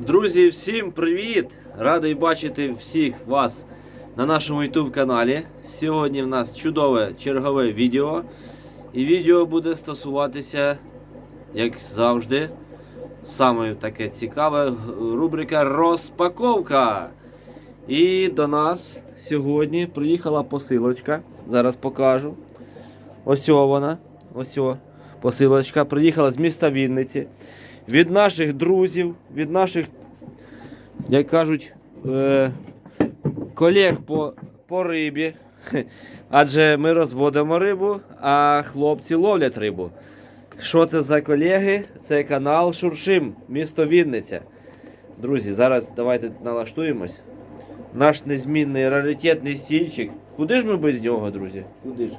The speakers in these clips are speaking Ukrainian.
Друзі, всім привіт! Радий бачити всіх вас на нашому YouTube каналі. Сьогодні в нас чудове чергове відео. І відео буде стосуватися, як завжди, саме таке цікаве рубрика Розпаковка. І до нас сьогодні приїхала посилочка. Зараз покажу. Ось вона. Ось посилочка. Приїхала з міста Вінниці. Від наших друзів, від наших, як кажуть, е, колег по, по рибі. Адже ми розводимо рибу, а хлопці ловлять рибу. Що це за колеги? Це канал Шуршим, місто Вінниця. Друзі, зараз давайте налаштуємось. Наш незмінний раритетний стільчик. Куди ж ми без нього, друзі? Куди ж?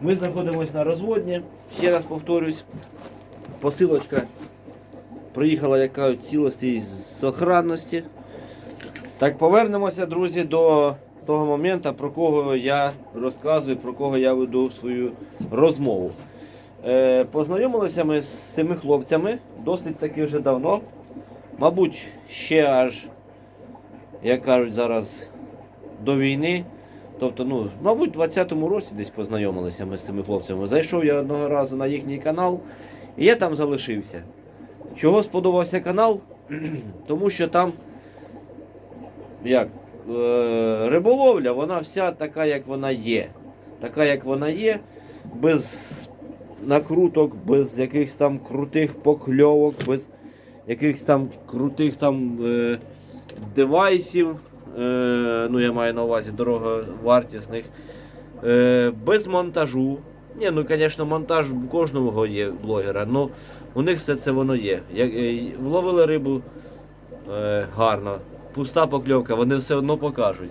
Ми знаходимося на розводні. Ще раз повторюсь. Посилочка приїхала, як кажуть, цілості і сохранності. Так, повернемося, друзі, до того моменту, про кого я розказую, про кого я веду свою розмову. Е, познайомилися ми з цими хлопцями досить таки вже давно. Мабуть, ще аж, як кажуть зараз, до війни. Тобто, ну, мабуть, в 20-му році десь познайомилися ми з цими хлопцями. Зайшов я одного разу на їхній канал, і я там залишився. Чого сподобався канал? Тому що там як, е, риболовля, вона вся така, як вона є. Така, як вона є, без накруток, без якихось там крутих покльовок, без якихось там крутих там е, девайсів. Е, ну, я маю на увазі дороговартісних. Е, без монтажу. Ні, ну, звісно, монтаж у кожного є блогера. Ну, у них все це воно є. Е, вловили рибу гарно, пуста покльовка, вони все одно покажуть.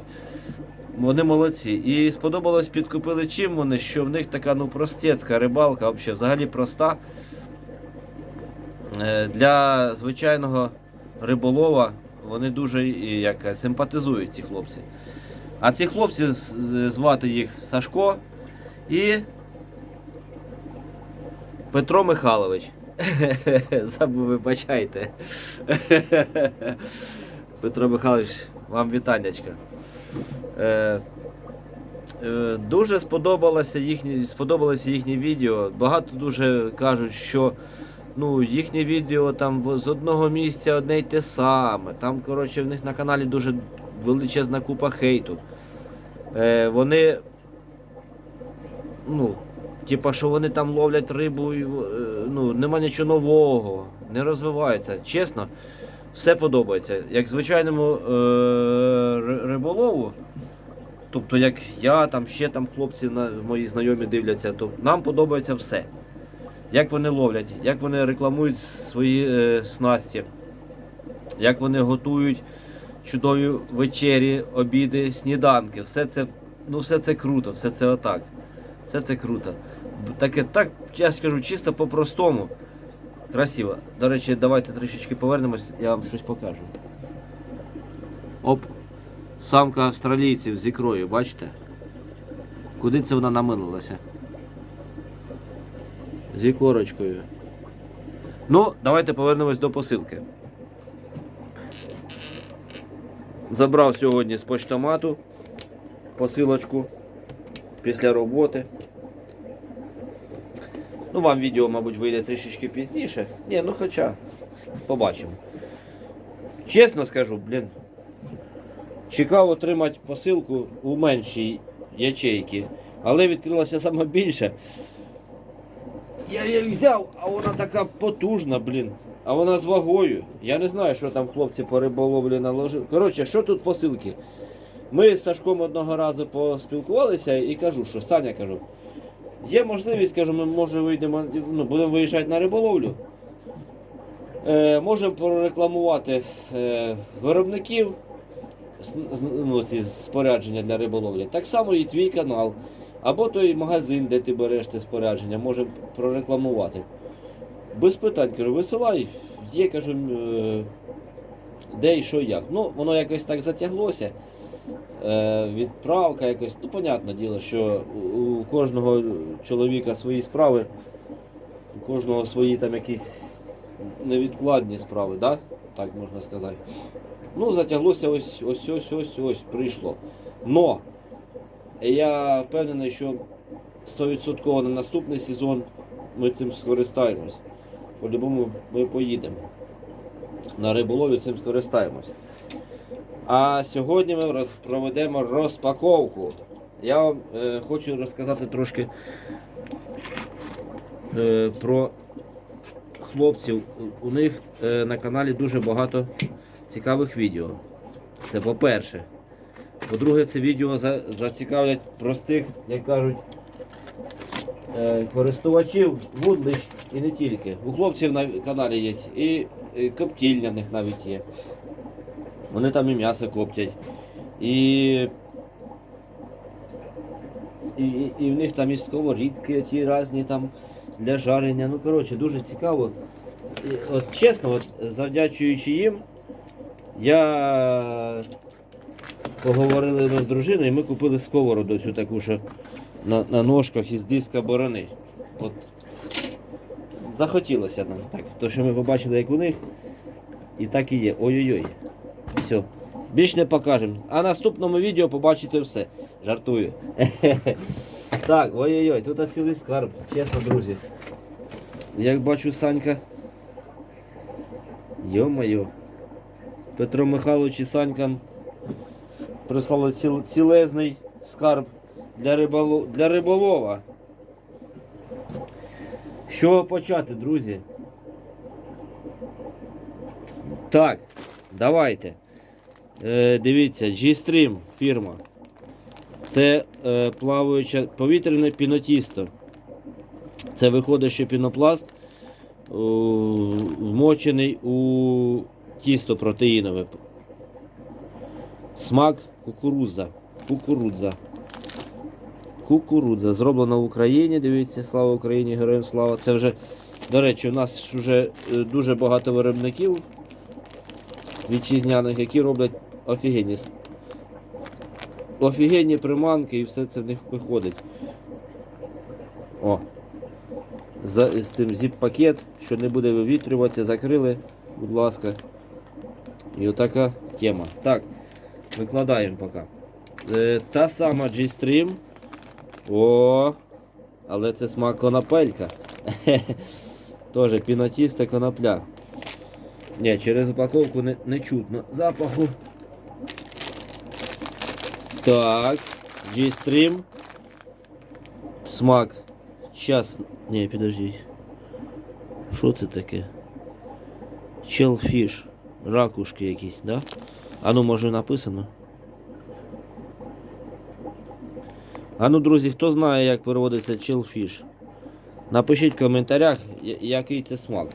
Вони молодці. І сподобалось, підкупили чим вони, що в них така ну, простецька рибалка, взагалі, проста. Для звичайного риболова вони дуже як, симпатизують ці хлопці. А ці хлопці звати їх Сашко і Петро Михайлович. Забув, вибачайте. Петро Михайлович, вам вітаннячка. Е, е, дуже сподобалося їхнє, сподобалося їхнє відео. Багато дуже кажуть, що ну, їхнє відео там з одного місця одне й те саме. Там, коротше, в них на каналі дуже величезна купа хейту. Е, вони. Ну, типа, що вони там ловлять рибу, і, е, ну, нема нічого нового, не розвивається. Чесно, все подобається. Як звичайному е, риболову, тобто як я, там ще там хлопці на, мої знайомі дивляться, то нам подобається все. Як вони ловлять, як вони рекламують свої е, снасті, як вони готують чудові вечері, обіди, сніданки. Все це, ну, все це круто, все це отак. Все це круто. Таке, так, я скажу, чисто по-простому. Красиво. До речі, давайте трішечки повернемось, я вам щось покажу. Оп. Самка австралійців з ікрою, бачите? Куди це вона намилилася? З ікорочкою. Ну, давайте повернемось до посилки. Забрав сьогодні з почтомату посилочку після роботи. Ну, вам відео, мабуть, вийде трішечки пізніше. Ні, ну хоча, побачимо. Чесно скажу, блін. Чекав отримати посилку у меншій ячейці, але відкрилася сама більша. Я її взяв, а вона така потужна, блін. А вона з вагою. Я не знаю, що там хлопці по риболовлі наложили. Коротше, що тут посилки? Ми з Сашком одного разу поспілкувалися і кажу, що Саня кажу, є можливість, кажу, ми може вийдемо, ну, будемо виїжджати на риболовлю. Е, можемо прорекламувати е, виробників ну, ці спорядження для риболовлі. Так само і твій канал. Або той магазин, де ти береш те спорядження, може прорекламувати. Без питань, кажу, висилай, є, кажу, е, де і що як. Ну, воно якось так затяглося. Е, відправка якось, ну, понятне діло, що у, кожного чоловіка свої справи, у кожного свої там якісь невідкладні справи, да? так можна сказати. Ну, затяглося ось ось ось ось ось прийшло. Но я впевнений, що 100% на наступний сезон ми цим скористаємось. По-любому ми поїдемо. На риболові цим скористаємось. А сьогодні ми проведемо розпаковку. Я вам е, хочу розказати трошки е, про хлопців. У них е, на каналі дуже багато цікавих відео. Це по-перше. По-друге, це відео зацікавлять простих, як кажуть, е, користувачів вудлищ і не тільки. У хлопців на каналі є і, коптільня в них навіть є. Вони там і м'ясо коптять. І, і, і в них там і сковорідки ті різні там для жарення. Ну, коротше, дуже цікаво. І, от чесно, от, завдячуючи їм, я поговорили ми з дружиною, і ми купили сковороду цю таку, що на, на ножках із диска борони. От захотілося нам так. То, що ми побачили, як у них, і так і є. Ой-ой-ой. Все. Більш не покажемо. А в наступному відео побачите все. Жартую. Так, ой-ой-ой, тут цілий скарб, чесно, друзі. Як бачу Санька. Йо-моє. Петро Михайлович і Санька прислали ціл, цілезний скарб для, риболо, для риболова. Чого почати, друзі? Так, давайте. Е, дивіться, G-Stream фірма. Це е, плаваюче повітряне пінотісто. Це виходить, що пінопласт о, вмочений у тісто протеїнове. Смак кукурудза. Кукурудза. Кукурудза. Зроблена в Україні. Дивіться, слава Україні, героям слава. Це вже, до речі, у нас вже е, дуже багато виробників вітчизняних, які роблять офігенні, офігенні приманки і все це в них виходить. О. За, з цим зіп-пакет, що не буде вивітрюватися, закрили, будь ласка. І отака тема. Так, викладаємо поки. Е, та сама G-Stream. О, але це смак конопелька. Тоже пінотіста конопля. Ні, через упаковку не, не чутно запаху. Так, G-Stream. Смак. Час. Ні, підожди. Що це таке? Челфіш. Ракушки якісь, да? А ну, може написано. А ну, друзі, хто знає, як переводиться челфіш? Напишіть в коментарях, який це смак.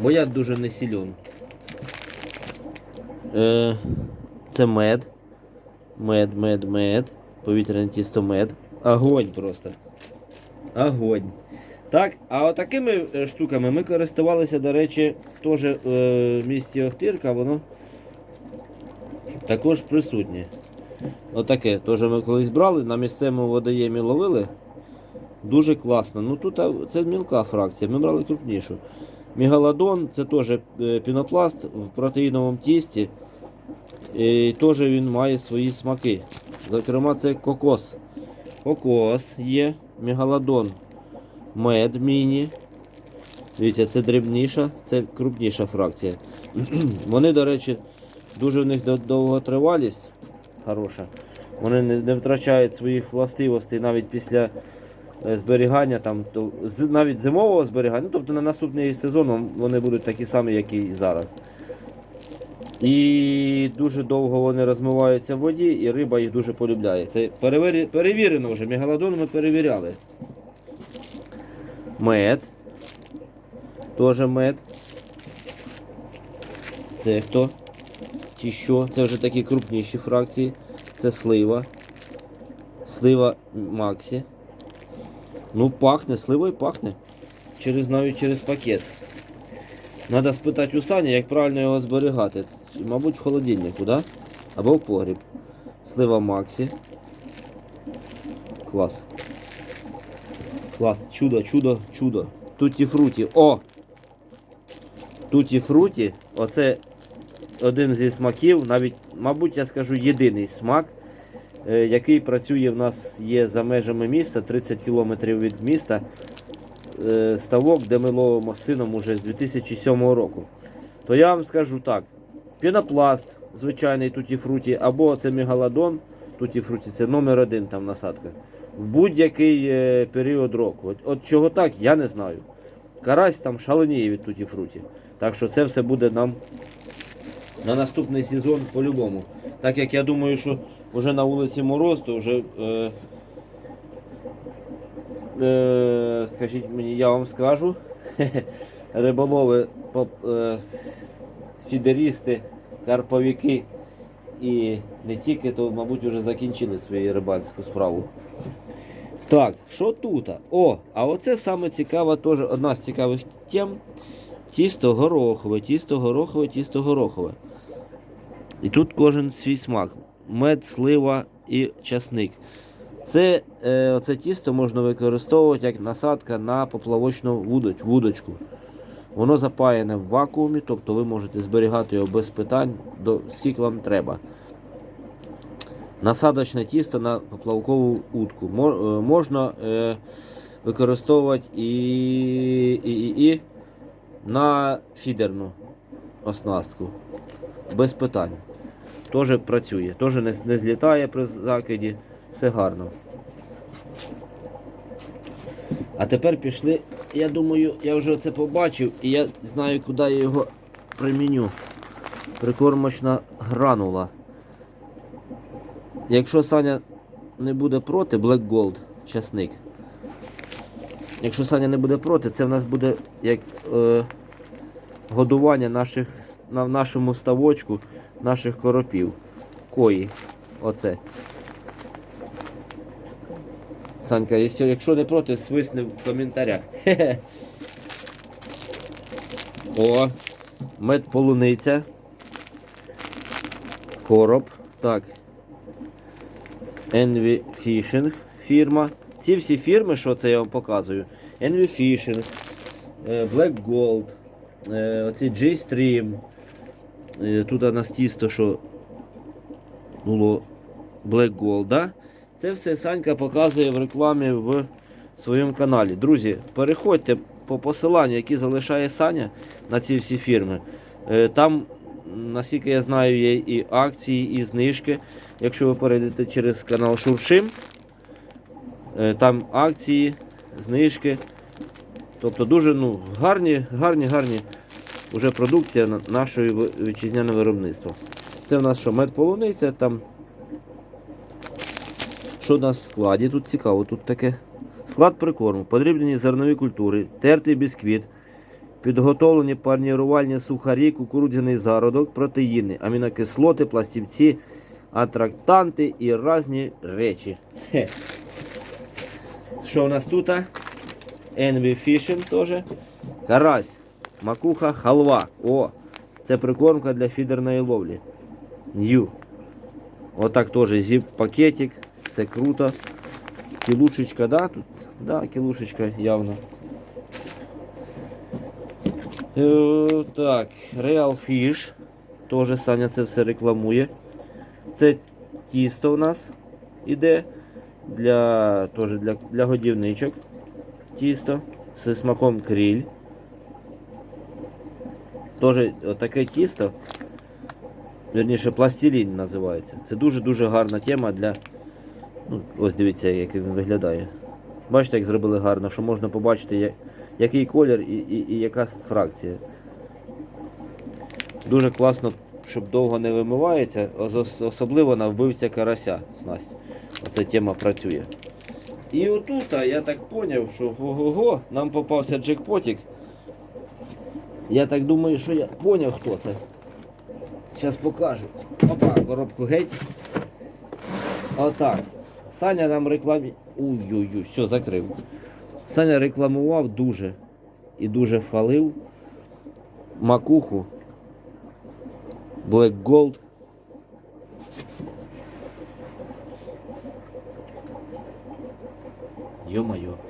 Бо я дуже не силен. Е, це мед. Мед, мед, мед. Повітряне тісто мед. Огонь просто. Огонь. Так, а отакими е, штуками ми користувалися, до речі, теж е, в місті Охтирка, воно також присутнє. Отаке, теж ми колись брали, на місцевому водоємі ловили. Дуже класно. Ну тут це мілка фракція, ми брали крупнішу. Мегалодон це теж е, пінопласт в протеїновому тісті. І теж він має свої смаки. Зокрема, це кокос. Кокос є, мегалодон, мед міні. Дивіться, це дрібніша, це крупніша фракція. Вони, до речі, дуже в них довготривалість хороша. Вони не, не втрачають своїх властивостей навіть після е, зберігання, там, то, навіть зимового зберігання, ну, тобто на наступний сезон вони будуть такі самі, як і зараз. І дуже довго вони розмиваються в воді, і риба їх дуже полюбляє. Це перевері- перевірено вже. Мегалодон ми перевіряли. Мед. Теж мед. Це хто? Ті що? Це вже такі крупніші фракції. Це слива. Слива Максі. Ну, пахне, сливою пахне. Через навіть через пакет. Надо спитати у Сані, як правильно його зберігати. Мабуть, в холодильнику, да? Або в погріб. Слива Максі. Клас. Клас. Чудо, чудо, чудо. Тутті фруті. О! туті фруті. Оце один зі смаків, навіть, мабуть, я скажу, єдиний смак, е, який працює в нас є за межами міста, 30 кілометрів від міста. е, Ставок, де ми ловимо з сином уже з 2007 року. То я вам скажу так: пінопласт, звичайний туті фруті, або це мегалодон, туті фруті, це номер один там насадка. В будь-який е, період року. От, от чого так, я не знаю. Карась там шаленіє від туті фруті. Так що це все буде нам на наступний сезон по-любому. Так як я думаю, що вже на вулиці Мороз, то вже. Е, е, скажіть мені, я вам скажу. Риболови, е, фідерісти, карповики і не тільки, то, мабуть, вже закінчили свою рибальську справу. Так, що тут? О, а оце саме цікава, теж одна з цікавих тем. Тісто горохове, тісто горохове, тісто горохове. І тут кожен свій смак. Мед, слива і часник. Це е, оце тісто можна використовувати як насадка на поплавочну вудоч- вудочку. Воно запаяне в вакуумі, тобто ви можете зберігати його без питань, до скільки вам треба. Насадочне тісто на поплавкову утку. Е, Можна е, використовувати і, і, і, і на фідерну оснастку. Без питань. Теж працює, теж не, не злітає при закиді, все гарно. А тепер пішли. Я думаю, я вже це побачив і я знаю, куди я його приміню. Прикормочна гранула. Якщо Саня не буде проти, Black Gold, часник. Якщо Саня не буде проти, це в нас буде як е, годування наших, на нашому ставочку наших коропів. Кої. Оце. Санька, якщо, не проти, свисни в коментарях. Хе-хе. О, мед полуниця. Короб. Так. Envy Fishing фірма. Ці всі фірми, що це я вам показую. Envy Fishing, е, Black Gold, е, оці G-Stream. Е, Тут у нас тісто, що було Black Gold. Да? Це все Санька показує в рекламі в своєму каналі. Друзі, переходьте по посиланню, які залишає Саня на ці всі фірми. Е, Там, наскільки я знаю, є і акції, і знижки. Якщо ви перейдете через канал Шуршим, е, там акції, знижки. Тобто дуже ну, гарні, гарні, гарні вже продукція на- нашої вітчизняного виробництва. Це в нас що, мед полуниця, там. Що у нас в складі? Тут цікаво, тут таке. Склад прикорму, подрібнені зернові культури, тертий бісквіт, підготовлені парнірувальні сухарі, кукурудзяний зародок, протеїни, амінокислоти, пластівці, атрактанти і різні речі. Хе. Що у нас тут? Envy Fishing теж. Карась, макуха, халва. О, це прикормка для фідерної ловлі. Нью. Отак теж зіп пакетик, все круто. Кілушечка, да? Тут, да, кілушечка явно. Е, так, Real Fish. Теж Саня це все рекламує. Це тісто у нас іде для, для, для годівничок. Тісто зі смаком кріль. Теж таке тісто. Вірніше, пластилін називається. Це дуже-дуже гарна тема для. Ну, ось дивіться, як він виглядає. Бачите, як зробили гарно, що можна побачити, я- який колір і, і, і яка фракція. Дуже класно, щоб довго не вимивається, особливо на вбивця карася снасть. Оця тема працює. І отут, я так зрозумів, що ого-го, нам попався джекпотик. Я так думаю, що я зрозумів, хто це. Зараз покажу. Опа, коробку геть. Отак. Саня нам рекламі. Ой-ой-ой, все, закрив. Саня рекламував дуже і дуже хвалив макуху Black Gold. Йо-моє.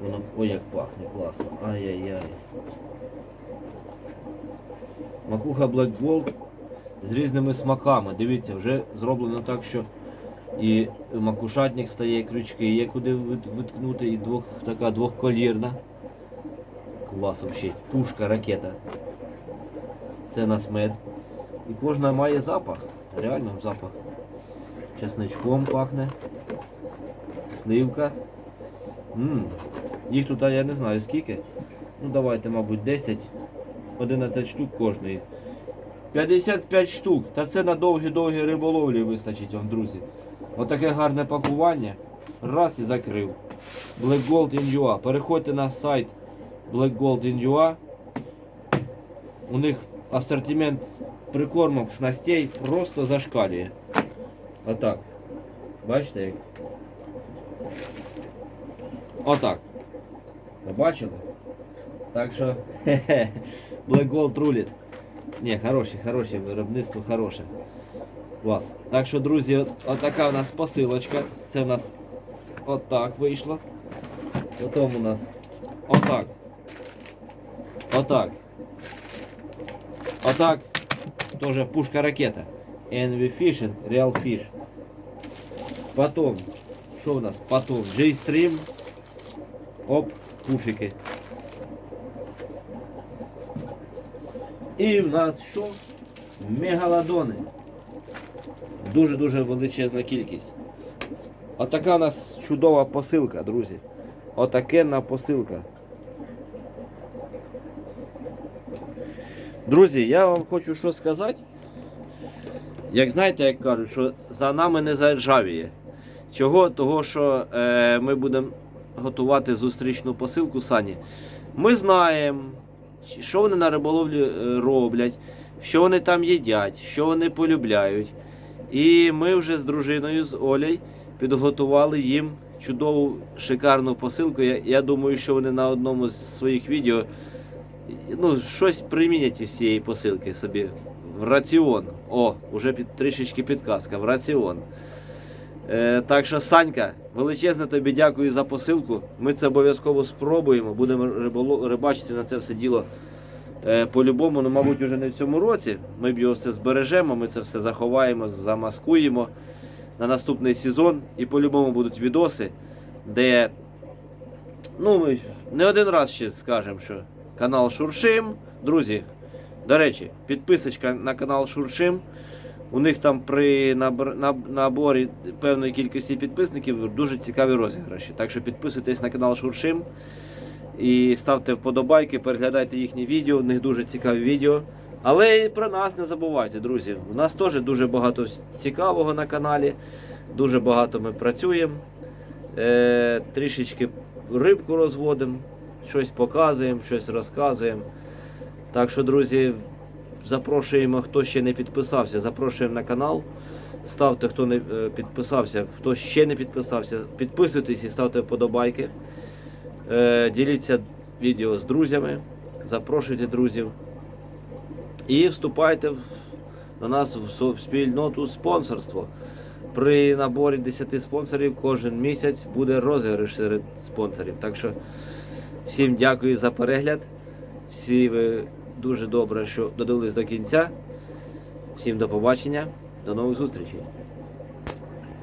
Воно ой як пахне класно. Ай-яй-яй. Макуха Black Bolt з різними смаками. Дивіться, вже зроблено так, що і макушатник стає, і крючки є куди виткнути, і двох, така двохколірна. Клас взагалі. Пушка, ракета. Це нас мед. І кожна має запах. Реально запах. Чесничком пахне. Сливка. М, Їх тут я не знаю скільки. Ну давайте, мабуть, 10, 11 штук кожної. 55 штук. Та це на довгі-довгі риболовлі вистачить вам, друзі. Отаке гарне пакування. Раз і закрив. Black Gold in. Переходьте на сайт Black Gold in UA. У них асортимент прикормок снастей просто зашкалює. Отак. Бачите як? Отак. Ви бачили? Так що хе-хе, Black Gold рулить. Ні, хороше, хороше, виробництво хороше. Клас. Так що, друзі, от, отака у нас посилочка. Це у нас отак вийшло. Потім у нас отак. Отак. Отак. Тоже пушка ракета. NV Fishing, Real Fish. Потом, що у нас? Потом J-Stream. Оп, пуфики. І в нас що? Мегалодони. Дуже-дуже величезна кількість. Отака у нас чудова посилка, друзі. Отакенна посилка. Друзі, я вам хочу що сказати. Як знаєте, як кажуть, що за нами не заржавіє. Чого? Того, що е, ми будемо готувати зустрічну посилку Сані. Ми знаємо, що вони на риболовлі е, роблять, що вони там їдять, що вони полюбляють. І ми вже з дружиною, з Олею, підготували їм чудову шикарну посилку. Я, я думаю, що вони на одному з своїх відео ну, щось примінять із цієї посилки собі. В раціон. О, уже під, трішечки підказка. В раціон. Е, так що, Санька, величезне тобі дякую за посилку. Ми це обов'язково спробуємо. Будемо рибачити на це все діло е, по-любому. Ну, мабуть, уже не в цьому році. Ми б його все збережемо, ми це все заховаємо, замаскуємо на наступний сезон. І по-любому будуть відоси, де ну, ми не один раз ще скажемо, що канал Шуршим. Друзі, до речі, підписочка на канал Шуршим. У них там при наборі певної кількості підписників дуже цікаві розіграші. Так що підписуйтесь на канал Шуршим і ставте вподобайки, переглядайте їхні відео, у них дуже цікаві відео. Але і про нас не забувайте, друзі. У нас теж дуже багато цікавого на каналі, дуже багато ми працюємо, е, трішечки рибку розводимо, щось показуємо, щось розказуємо. Так що, друзі, запрошуємо, хто ще не підписався, запрошуємо на канал. Ставте, хто не е, підписався, хто ще не підписався, підписуйтесь і ставте вподобайки. Е, Діліться відео з друзями, запрошуйте друзів. І вступайте до нас в спільноту спонсорство. При наборі 10 спонсорів кожен місяць буде розіграш серед спонсорів. Так що всім дякую за перегляд. Всі ви дуже добре, що додивились до кінця. Всім до побачення, до нових зустрічей.